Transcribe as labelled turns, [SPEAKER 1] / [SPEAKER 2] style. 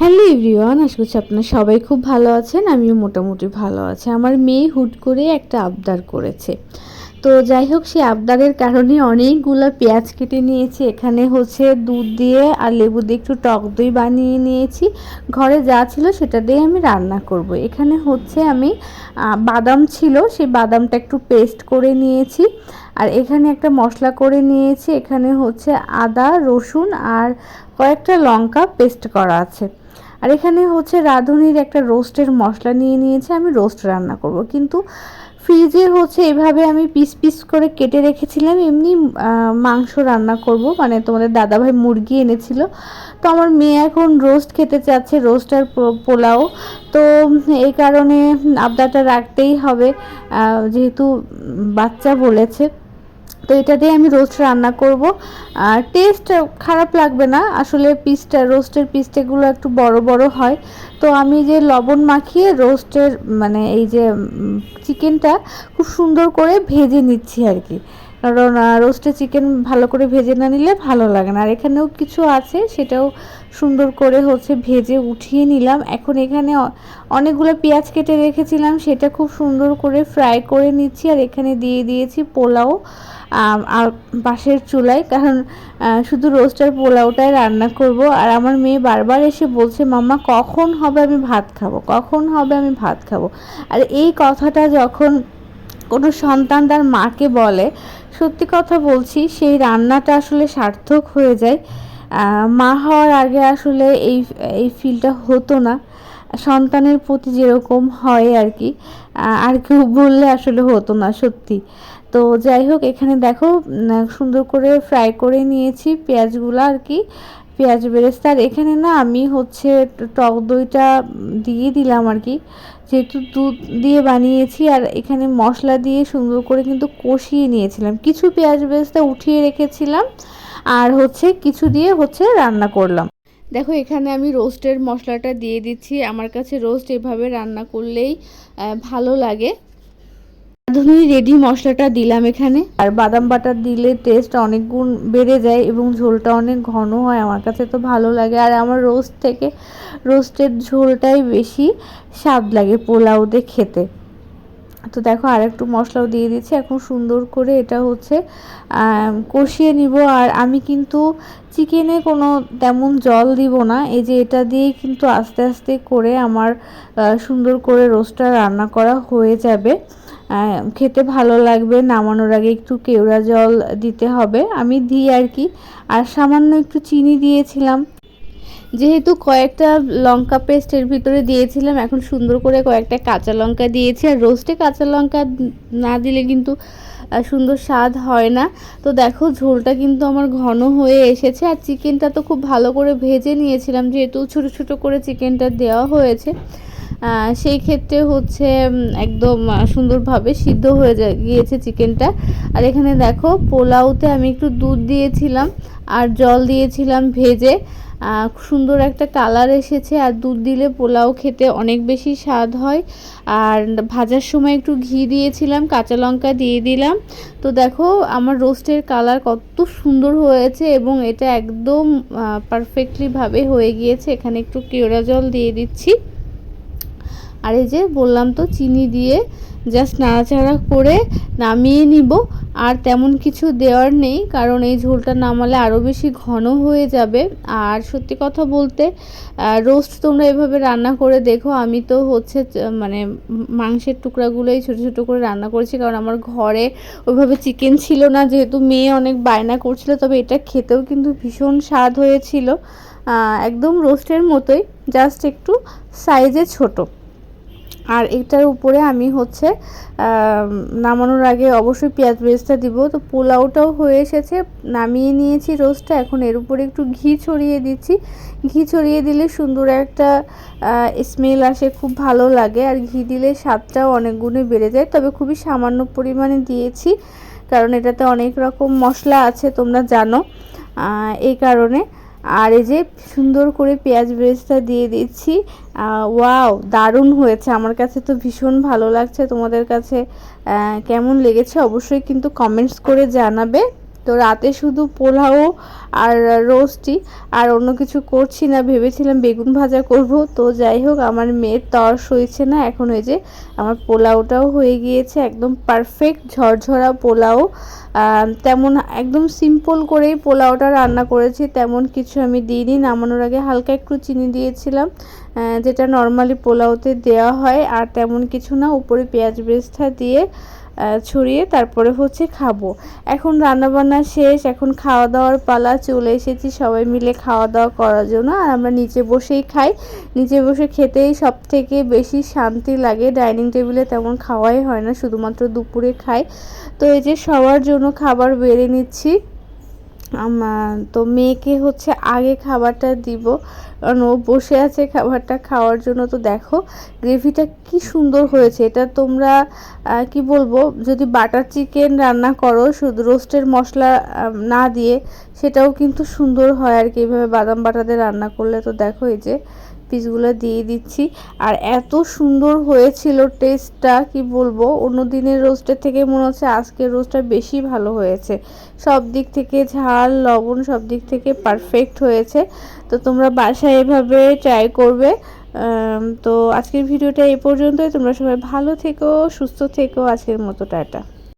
[SPEAKER 1] Hello everyone, আশা করছি আপনারা সবাই খুব ভালো আছেন, আমিও মোটামুটি ভালো আছি। আমার মেয়ে হুট করে একটা আবদার করেছে। তো যাই হোক সেই আবদারের কারণে অনেকগুলো পেঁয়াজ কেটে নিয়েছি। এখানে হচ্ছে দুধ দিয়ে আর লেবু দিয়ে একটু টক দই বানিয়ে নিয়েছি। ঘরে যা ছিল সেটা দিয়ে আমি রান্না করব। এখানে হচ্ছে আমি বাদাম ছিল সেই বাদামটা একটু পেস্ট করে নিয়েছি। আর এখানে একটা মশলা করে নিয়েছি। এখানে হচ্ছে আদা, রসুন আর কয়েকটা লঙ্কা পেস্ট করা আছে। আর এখানে হচ্ছে রাঁধুনির একটা রোস্টের মশলা নিয়ে নিয়েছে। আমি রোস্ট রান্না করব। কিন্তু ফ্রিজে হচ্ছে এভাবে আমি পিস পিস করে কেটে রেখেছিলাম, এমনি মাংস রান্না করব। মানে তোমাদের দাদাভাই মুরগি এনেছিল। তো আমার মেয়ে এখন রোস্ট খেতে চাচ্ছে, রোস্ট আর পোলাও। তো এই কারণে আবদাটা রাখতেই হবে। যেহেতু বাচ্চা বলেছে। তো এটা দিয়ে আমি রোস্ট রান্না করব। আর টেস্ট খারাপ লাগবে না। আসলে পিসটা, রোস্টের পিসটাগুলো একটু বড় বড় হয়। তো আমি যে লবণ মাখিয়ে রোস্টের মানে এই যে চিকেনটা খুব সুন্দর করে ভেজে নিচ্ছি আর কি। কারণ রোস্টে চিকেন ভালো করে ভেজে না নিলে ভালো লাগে না। আর এখানেও কিছু আছে, সেটাও সুন্দর করে হচ্ছে ভেজে উঠিয়ে নিলাম। এখন এখানে অনেকগুলো পেঁয়াজ কেটে রেখেছিলাম, সেটা খুব সুন্দর করে ফ্রাই করে নিচ্ছি। আর এখানে দিয়ে দিয়েছি পোলাও। আর পাশের চুলায়, কারণ শুধু রোস্টার পোলাওটাই রান্না করব। আর আমার মেয়ে বারবার এসে বলছে, মাম্মা, কখন হবে আমি ভাত খাব? কখন হবে আমি ভাত খাব? আর এই কথাটা যখন কোনো সন্তান তার মাকে বলে, সত্যি কথা বলছি, সেই রান্নাটা আসলে সার্থক হয়ে যায়। মা হওয়ার আগে আসলে এই এই ফিলটা হতো না। সন্তানের প্রতি যেরকম হয় আর কি আর কেউ বললে আসলে হতো না সত্যি। তো যাই হোক, এখানে দেখো সুন্দর করে ফ্রাই করে নিয়েছি পেঁয়াজগুলো আর কি, পেঁয়াজ বেরেস্তা। আর এখানে না আমি হচ্ছে টক দইটা দিয়ে দিলাম আর কি, যেহেতু দুধ দিয়ে বানিয়েছি আর এখানে মশলা দিয়ে সুন্দর করে কিন্তু কষিয়ে নিয়েছিলাম। কিছু পেঁয়াজ বেরেস্তা উঠিয়ে রেখেছিলাম আর হচ্ছে কিছু দিয়ে হচ্ছে রান্না করলাম। দেখো, এখানে আমি রোস্টের মশলাটা দিয়ে দিচ্ছি। আমার কাছে রোস্ট এভাবে রান্না করলেই ভালো লাগে। রাঁধুনি রেডি মশলাটা দিলাম এখানে। আর বাদাম বাটার দিলে টেস্ট অনেক গুণ বেড়ে যায় এবং ঝোলটা অনেক ঘন হয়। আমার কাছে তো ভালো লাগে। আর আমার রোস্ট থেকে রোস্টের ঝোলটাই বেশি স্বাদ লাগে পোলাওতে খেতে। তো দেখো আর একটু মশলাও দিয়ে দিচ্ছি। এখন সুন্দর করে এটা হচ্ছে কষিয়ে নিব। আর আমি কিন্তু চিকেনে কোনো তেমন জল দিব না। এই যে এটা দিয়েই কিন্তু আস্তে আস্তে করে আমার সুন্দর করে রোস্টটা রান্না করা হয়ে যাবে। খেতে ভালো লাগবে। নামানোর আগে একটু কেওড়া জল দিতে হবে। আমি দিই আর কি। আর সামান্য একটু চিনি দিয়েছিলাম। যেহেতু কয়েকটা লঙ্কা পেস্টের ভিতরে দিয়েছিলাম, এখন সুন্দর করে কয়েকটা কাঁচা লঙ্কা দিয়েছি। আর রোস্টে কাঁচা লঙ্কা না দিলে কিন্তু সুন্দর স্বাদ হয় না। তো দেখো, ঝোলটা কিন্তু আমার ঘন হয়ে এসেছে। আর চিকেনটা তো খুব ভালো করে ভেজে নিয়েছিলাম, যেহেতু ছোট ছোট করে চিকেনটা দেওয়া হয়েছে। সেই ক্ষেত্রে হচ্ছে একদম সুন্দরভাবে সিদ্ধ হয়ে গিয়েছে চিকেনটা। আর এখানে দেখো, পোলাওতে আমি একটু দুধ দিয়েছিলাম আর জল দিয়েছিলাম ভেজে। সুন্দর একটা কালার এসেছে আর দুধ দিলে পোলাও খেতে অনেক বেশি স্বাদ হয়। আর ভাজার সময় একটু ঘি দিয়েছিলাম, কাঁচা লঙ্কা দিয়ে দিলাম। তো দেখো, আমার রোস্টের কালার কত সুন্দর হয়েছে এবং এটা একদম পারফেক্টলিভাবে হয়ে গিয়েছে। এখানে একটু কেওড়া জল দিয়ে দিচ্ছি। আর এই যে বললাম তো, চিনি দিয়ে জাস্ট নাড়াচাড়া করে নামিয়ে নিব। আর তেমন কিছু দেওয়ার নেই, কারণ এই ঝোলটা নামালে আরও বেশি ঘন হয়ে যাবে। আর সত্যি কথা বলতে রোস্ট তোমরা এভাবে রান্না করে দেখো, আমি তো হচ্ছে মানে মাংসের টুকরাগুলোই ছোটো ছোটো করে রান্না করেছি, কারণ আমার ঘরে ওইভাবে চিকেন ছিল না, যেহেতু মেয়ে অনেক বায়না করছিল, তবে এটা খেতেও কিন্তু ভীষণ স্বাদ হয়েছিল। একদম রোস্টের মতোই জাস্ট একটু সাইজে ছোটো। আর এটার উপরে আমি হচ্ছে নামানোর আগে অবশ্যই পেঁয়াজ বেরেস্তা দিব। তো পোলাওটাও হয়ে এসেছে, নামিয়ে নিয়েছি রোস্টটা। এখন এর উপরে একটু ঘি ছড়িয়ে দিচ্ছি। ঘি ছড়িয়ে দিলে সুন্দর একটা স্মেল আসে, খুব ভালো লাগে। আর ঘি দিলে স্বাদটাও অনেক গুণে বেড়ে যায়। তবে খুবই সামান্য পরিমাণে দিয়েছি, কারণ এটাতে অনেক রকম মশলা আছে, তোমরা জানো এই কারণে। আর এই যে সুন্দর করে পেঁয়াজ বেরেস্তা দিয়ে দিচ্ছি। ওয়াও দারুণ হয়েছে। আমার কাছে তো ভীষণ ভালো লাগছে তোমাদের কাছে। কেমন লেগেছে অবশ্যই কিন্তু কমেন্টস করে জানাবে। তো রাতে শুধু পোলাও আর রোস্টই, আর অন্য কিছু করছি না, ভেবেছিলাম বেগুন ভাজা করব। তো যাই হোক, আমার মেয়ের তর্স হয়েছে না, এখন ওই যে আমার পোলাওটাও হয়ে গিয়েছে, একদম পারফেক্ট ঝরঝরা পোলাও। তেমন একদম সিম্পল করেই পোলাওটা রান্না করেছি, তেমন কিছু আমি দিইনি, নামানোর আগে হালকা একটু চিনি দিয়েছিলাম যেটা নর্মালি পোলাওতে দেওয়া হয়, আর তেমন কিছু না, উপরে পেঁয়াজ বেরেস্তা দিয়ে ছড়িয়ে তারপরে হচ্ছে খাব। এখন রান্নাবান্না শেষ, এখন খাওয়া দাওয়ার পালা, চলে এসেছি সবাই মিলে খাওয়া দাওয়া করার জন্য। আর আমরা নিচে বসেই খাই। নিচে বসে খেতেই সব থেকে বেশি শান্তি লাগে। ডাইনিং টেবিলে তেমন খাওয়াই হয় না, শুধুমাত্র দুপুরে খাই। তো এই যে সবার জন্য খাবার বেড়ে নিচ্ছি। তো মেয়েকে হচ্ছে আগে খাবারটা দিব। কারণ ও বসে আছে খাবারটা খাওয়ার জন্য। তো দেখো, গ্রেভিটা কি সুন্দর হয়েছে। এটা তোমরা কি বলব, যদি বাটার চিকেন রান্না করো, শুধু রোস্টের মশলা না দিয়ে, সেটাও কিন্তু সুন্দর হয় আর কি। এইভাবে বাদাম বাটাতে রান্না করলে তো দেখো, এই যে পিসগুলো দিয়ে দিচ্ছি। আর এত সুন্দর হয়েছিল টেস্টটা, কি বলব, অন্য দিনের রোস্টের থেকে মনে হচ্ছে আজকের রোস্টটা বেশি ভালো হয়েছে। সব দিক থেকে ঝাল, লবণ, সব দিক থেকে পারফেক্ট হয়েছে। তো তোমরা বাসায় এভাবে ট্রাই করবে। তো আজকের ভিডিওটা এ পর্যন্তই। তোমরা সবাই ভালো থেকো, সুস্থ থেকো। আজকের মতো, টাটা।